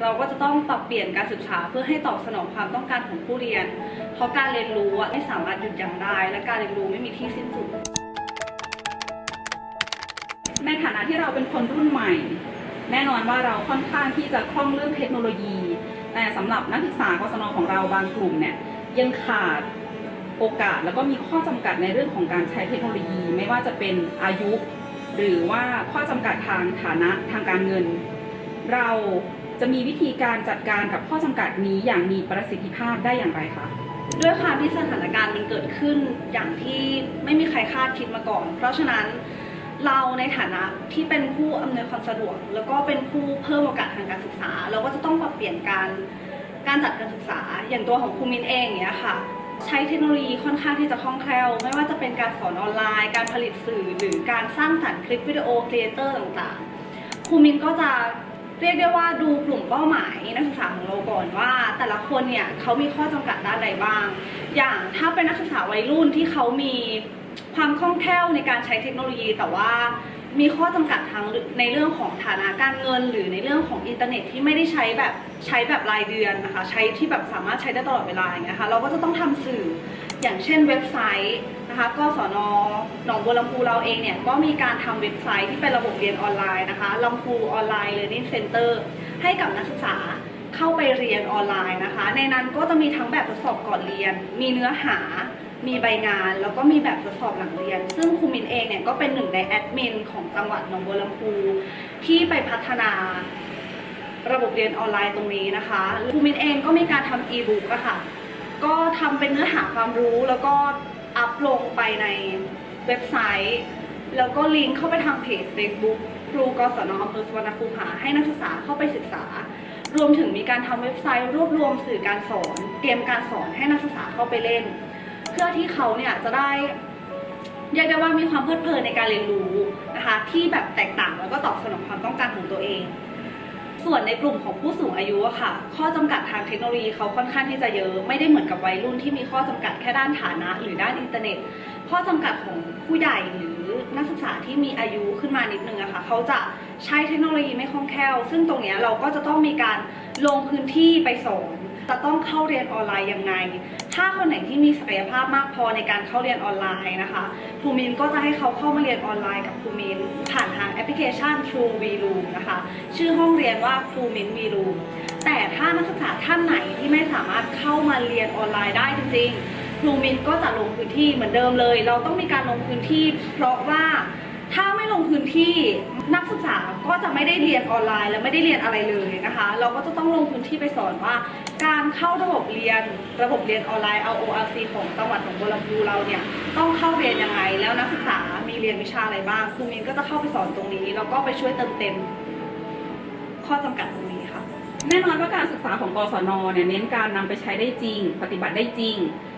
เราก็จะต้องปรับเปลี่ยนการศึกษาเพื่อให้ตอบสนองความต้องการของผู้เรียน เพราะการเรียนรู้ไม่สามารถหยุดยั้งได้ และการเรียนรู้ไม่มีที่สิ้นสุด ในฐานะที่เราเป็นคนรุ่นใหม่ แน่นอนว่าเราค่อนข้างที่จะคล่องเรื่องเทคโนโลยี แต่สำหรับนักศึกษากศนของเราบางกลุ่มเนี่ยยังขาดโอกาสแล้วก็มีข้อจำกัดในเรื่องของการใช้เทคโนโลยี ไม่ว่าจะเป็นอายุ หรือว่าข้อจำกัดทางฐานะทางการเงิน เรา จะมีวิธีการจัดการกับข้อจำกัดนี้อย่างมีประสิทธิภาพได้อย่างไรคะด้วยความที่สถานการณ์มันเกิดขึ้นอย่างที่ไม่มีใครคาดคิดมาก่อน เพราะฉะนั้นเราในฐานะที่เป็นผู้อำนวยความสะดวก แล้วก็เป็นผู้เพิ่มโอกาสทางการศึกษา เราก็จะต้องปรับเปลี่ยนการการจัดการศึกษา อย่างตัวของครูมินเองเนี้ยค่ะ ใช้เทคโนโลยีค่อนข้างที่จะคล่องแคล่ว ไม่ว่าจะเป็นการสอนออนไลน์ การผลิตสื่อ หรือการสร้างสรรค์คลิปวิดีโอครีเอเตอร์ต่างๆครูมินก็จะ เรียกได้ว่าดูกลุ่มเป้าหมายนักศึกษาของเราก่อนว่า แต่ละคนเนี่ยเขามีข้อจำกัดด้านใดบ้าง อย่างถ้าเป็นนักศึกษาวัยรุ่นที่เขามีความคล่องแคล่วในการใช้เทคโนโลยี แต่ว่ามีข้อจำกัดทางในเรื่องของฐานะการเงิน หรือในเรื่องของอินเทอร์เน็ตที่ไม่ได้ใช้แบบใช้แบบรายเดือนนะคะใช้ที่แบบสามารถใช้ได้ตลอดเวลาอย่างเงี้ยค่ะเราก็จะต้องทำสื่ออย่างเช่นเว็บไซต์ นะคะก็สอนอหนองบัวลำพูเราเองเนี่ยก็มีการทำเว็บไซต์ที่เป็นระบบเรียนออนไลน์นะคะลำพูออนไลน์ Learning Center ให้กับนักศึกษาเข้าไปเรียนออนไลน์นะคะ ในนั้นก็จะมีทั้งแบบทดสอบก่อนเรียน มีเนื้อหา มีใบงาน แล้วก็มีแบบทดสอบหลังเรียน ซึ่งครูมินเองเนี่ยก็เป็นหนึ่งในแอดมินของจังหวัดหนองบัวลำพูที่ไปพัฒนาระบบเรียนออนไลน์ตรงนี้นะคะครูมินเองก็มีการทำอีบุ๊กอะค่ะ ก็ทำเป็นเนื้อหาความรู้แล้วก็ อัพลงไปในเว็บไซต์ แล้วก็ลิงก์เข้าไปทางเพจ Facebook ครูกศนอำเภอสวรรณภูหาให้นักศึกษาเข้าไปศึกษา รวมถึงมีการทำเว็บไซต์รวบรวมสื่อการสอนเกมการสอนให้นักศึกษาเข้าไปเล่น เพื่อที่เขาเนี่ยจะได้เรียกได้ว่ามีความเพลิดเพลินในการเรียนรู้นะคะที่แบบแตกต่างแล้วก็ตอบสนองความต้องการของตัวเอง ส่วนในกลุ่มของผู้สูงอายุอะค่ะ ข้อจำกัดทางเทคโนโลยีเขาค่อนข้างที่จะเยอะ ไม่ได้เหมือนกับวัยรุ่นที่มีข้อจำกัดแค่ด้านฐานะ หรือด้านอินเทอร์เน็ต ข้อจำกัดของผู้ใหญ่หรือนักศึกษาที่มีอายุขึ้นมานิดนึงอะค่ะเขาจะใช้เทคโนโลยีไม่คล่องแคล่ว ซึ่งตรงเนี้ยเราก็จะต้องมีการลงพื้นที่ไปสอน จะต้องเข้าเรียนออนไลน์ยังไง ถ้าคนไหนที่มีศักยภาพมากพอในการเข้าเรียนออนไลน์นะคะครูมินก็จะให้เขาเข้ามาเรียนออนไลน์กับครูมินผ่านทางแอปพลิเคชัน True V Room นะคะ ชื่อห้องเรียนว่าครูมิน V Room แต่ถ้านักศึกษาท่านไหนที่ไม่สามารถเข้ามาเรียนออนไลน์ได้จริงๆครูมินก็จะลงพื้นที่เหมือนเดิมเลย เราต้องมีการลงพื้นที่เพราะว่า ลงพื้นที่นักศึกษาก็จะไม่ได้เรียนออนไลน์ และไม่ได้เรียนอะไรเลยนะคะ เราก็จะต้องลงพื้นที่ไปสอนว่า การเข้าระบบเรียนระบบเรียนออนไลน์ RORC ของจังหวัดหนองบัวลำพูเราเนี่ยต้องเข้าเรียนยังไง แล้วนักศึกษามีเรียนวิชาอะไรบ้างครูมินก็จะเข้าไปสอนตรงนี้แล้วก็ไปช่วยเติมเต็ม ข้อจำกัดตรงนี้ค่ะแน่นอนว่าการศึกษาของกศนเนี่ยเน้นการนำไปใช้ได้จริง ปฏิบัติได้จริง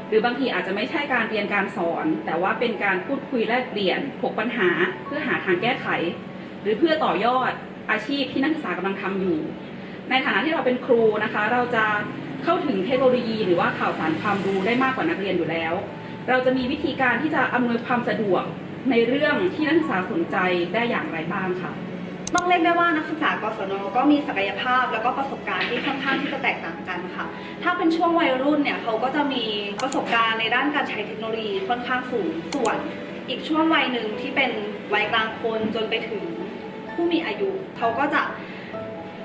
หรือบางทีอาจจะไม่ใช่การเรียนการสอน แต่ว่าเป็นการพูดคุยแลกเปลี่ยนถกปัญหา เพื่อหาทางแก้ไข หรือเพื่อต่อยอดอาชีพที่นักศึกษากำลังทำอยู่ ในฐานะที่เราเป็นครูนะคะ เราจะเข้าถึงเทคโนโลยีหรือว่าข่าวสารความรู้ได้มากกว่านักเรียนอยู่แล้ว เราจะมีวิธีการที่จะอำนวยความสะดวกในเรื่องที่นักศึกษาสนใจได้อย่างไรบ้างค่ะต้องเรียกได้ว่านักศึกษากศนก็มีศักยภาพ แล้วก็ประสบการณ์ที่ค่อนข้างที่จะแตกต่าง ค่ะ ถ้าเป็นช่วงวัยรุ่นเนี่ยเขาก็จะมีประสบการณ์ในด้านการใช้เทคโนโลยีค่อนข้างสูงส่วน อีกช่วงวัยหนึ่งที่เป็นวัยกลางคนจนไปถึงผู้มีอายุเขาก็จะ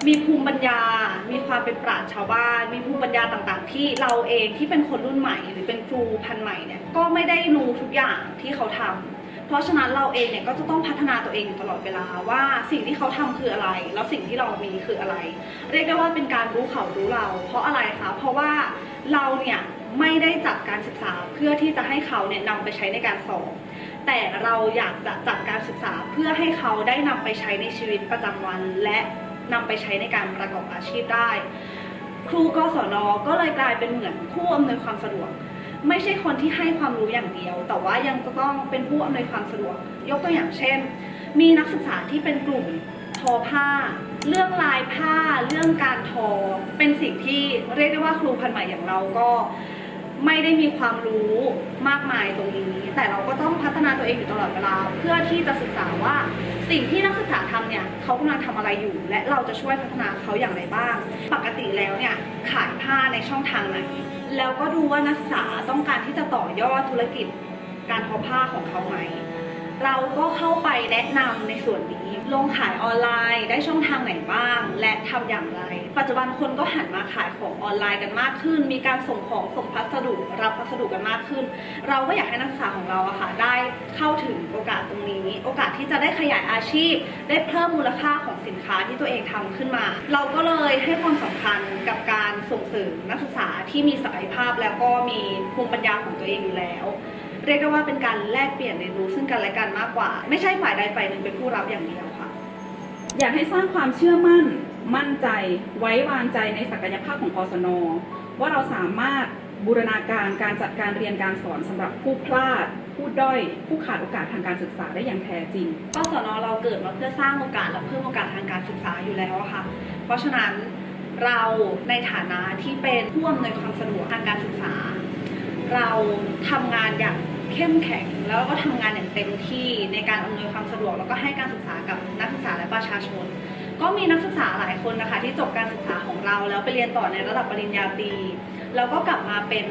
มีภูมิปัญญา มีความเป็นปราชญ์ชาวบ้าน มีภูมิปัญญาต่างๆ ที่เราเองที่เป็นคนรุ่นใหม่ หรือเป็นครูพันใหม่เนี่ยก็ไม่ได้รู้ทุกอย่างที่เขาทำเพ ราะฉะนั้นเราเองเนี่ยก็จะต้องพัฒนาตัวเองอยู่ตลอดเวลาว่าสิ่งที่เขาทำคืออะไร แล้วสิ่งที่เรามีคืออะไร เรียกได้ว่าเป็นการรู้เขารู้เรา เพราะอะไรคะเพราะว่าเราเนี่ยไม่ได้จัดการศึกษาเพื่อที่จะให้เขาเนี่ยนำไปใช้ในการสอบแต่เราอยากจะจัดการศึกษาเพื่อให้เขาได้นำไปใช้ในชีวิตประจำวัน และนำไปใช้ในการประกอบอาชีพได้ ครูกศนก็เลยกลายเป็นเหมือนผู้อำนวยความสะดวก ไม่ใช่คนที่ให้ความรู้อย่างเดียว แต่ว่ายังจะต้องเป็นผู้อำนวยความสะดวก ยกตัวอย่างเช่น มีนักศึกษาที่เป็นกลุ่มทอผ้า เรื่องลายผ้า เรื่องการทอ เป็นสิ่งที่เรียกได้ว่าครูพันใหม่อย่างเราก็ไม่ได้มีความรู้มากมายตรงนี้ แต่เราก็ต้องพัฒนาตัวเองอยู่ตลอดเวลา เพื่อที่จะศึกษาว่าสิ่งที่นักศึกษาทำเนี่ยเขากำลังทำอะไรอยู่ และเราจะช่วยพัฒนาเขาอย่างไรบ้าง ปกติแล้ว ผ้าในช่องทางไหน แล้วก็ดูว่านักศึกษาต้องการที่จะต่อยอดธุรกิจการทอผ้าของเขาไหม เราก็เข้าไปแนะนำในส่วนนี้ ลงขายออนไลน์ได้ช่องทางไหนบ้าง และทำอย่างไร ปัจจุบันคนก็หันมาขายของออนไลน์กันมากขึ้น มีการส่งของส่งพัสดุรับพัสดุกันมากขึ้น เราก็อยากให้นักศึกษาของเราอะค่ะได้เข้าถึงโอกาสตรงนี้ โอกาสที่จะได้ขยายอาชีพ ได้เพิ่มมูลค่าของสินค้าที่ตัวเองทำขึ้นมา เราก็เลยให้ความสำคัญกับการ ส่งเสริมนักศึกษาที่มีศักยภาพแล้วก็มีภูมิปัญญาของตัวเองอยู่แล้ว เรียกได้ว่าเป็นการแลกเปลี่ยนเรียนรู้ซึ่งกันและกันมากกว่า ไม่ใช่ฝ่ายใดฝ่ายหนึ่งเป็นผู้รับอย่างเดียวค่ะ อยากให้สร้างความเชื่อมั่น มั่นใจ ไว้วางใจในศักยภาพของกศน ว่าเราสามารถบูรณาการการจัดการเรียนการสอนสำหรับผู้พลาด ผู้ด้อย ผู้ขาดโอกาสทางการศึกษาได้อย่างแท้จริงกศนเราเกิดมาเพื่อสร้างโอกาสและเพิ่มโอกาสทางการศึกษาอยู่แล้วอะค่ะ เพราะฉะนั้น เราในฐานะที่เป็นผู้อำนวยความสะดวกทางการศึกษา เราทำงานอย่างเข้มแข็งแล้วก็ทำงานอย่างเต็มที่ในการอำนวยความสะดวกแล้วก็ให้การศึกษากับนักศึกษาและประชาชน ก็มีนักศึกษาหลายคนนะคะที่จบการศึกษาของเราแล้วไปเรียนต่อในระดับปริญญาตรีแล้วก็กลับมาเป็น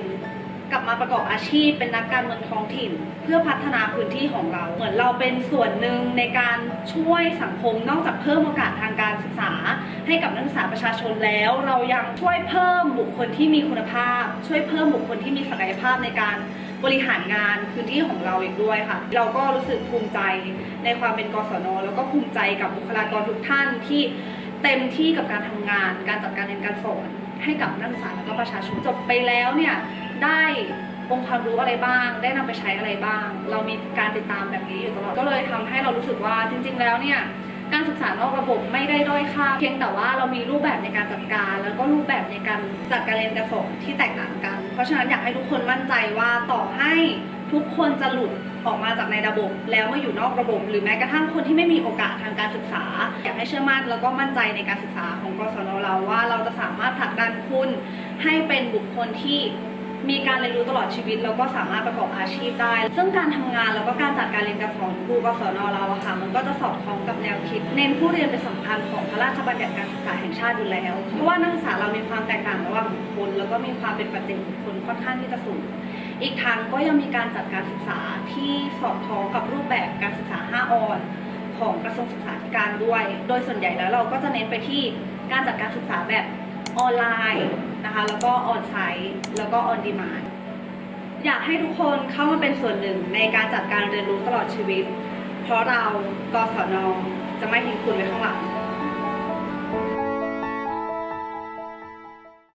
กลับมาประกอบอาชีพเป็นนักการเมืองท้องถิ่น เพื่อพัฒนาพื้นที่ของเรา เหมือนเราเป็นส่วนหนึ่งในการช่วยสังคมนอกจากเพิ่มโอกาสทางการศึกษา ให้กับนักศึกษาประชาชนแล้ว เรายังช่วยเพิ่มบุคคลที่มีคุณภาพ ช่วยเพิ่มบุคคลที่มีศักยภาพในการบริหารงานพื้นที่ของเราอีกด้วยค่ะ เราก็รู้สึกภูมิใจในความเป็นกศนแล้วก็ภูมิใจกับบุคลากรทุกท่านที่เต็มที่กับการทำงาน การจัดการเรียนการสอน ให้กับนักศึกษาและก็ประชาชนจบไปแล้วเนี่ยได้องค์ความรู้อะไรบ้าง ได้นำไปใช้อะไรบ้าง เรามีการติดตามแบบนี้อยู่ตลอดก็เลยทำให้เรารู้สึกว่าจริง ๆ แล้วเนี่ยการศึกษานอกระบบไม่ได้ด้อยค่าเพียงแต่ว่าเรามีรูปแบบในการจัดการ แล้วก็รูปแบบในการจัดการเรียนการสอนที่แตกต่างกัน เพราะฉะนั้นอยากให้ทุกคนมั่นใจว่าต่อให้ทุกคนจะหลุด ออกมาจากในระบบแล้วมาอยู่นอกระบบ หรือแม้กระทั่งคนที่ไม่มีโอกาสทางการศึกษา อยากให้เชื่อมั่นแล้วก็มั่นใจในการศึกษาของกศนเราว่า เราจะสามารถผลักดันคุณให้เป็นบุคคลที่ มีการเรียนรู้ตลอดชีวิต แล้วก็สามารถประกอบอาชีพได้ ซึ่งการทำงานแล้วก็การจัดการเรียนการสอนครูกศนเราอะค่ะมันก็จะสอดคล้องกับแนวคิด เน้นผู้เรียนเป็นสำคัญของพระราชบัญญัติการศึกษาแห่งชาติอยู่แล้ว เพราะว่านักศึกษาเรามีความแตกต่างระหว่างบุคคลแล้วก็มีความเป็นปัจเจกบุคคลค่อนข้างที่จะสูงอีกทางก็ยังมีการจัดการศึกษาที่สอดคล้องกับรูปแบบการศึกษา 5ออนของกระทรวงศึกษาธิการด้วย โดยส่วนใหญ่แล้วเราก็จะเน้นไปที่การจัดการศึกษาแบบออนไลน์ นะคะ แล้วก็ออนไซต์แล้วก็ออนดีมานอยากให้ทุกคนเข้ามาเป็นส่วนหนึ่งในการจัดการเรียนรู้ตลอดชีวิต เพราะเรากศนจะไม่ทิ้งคุณไว้ข้างหลัง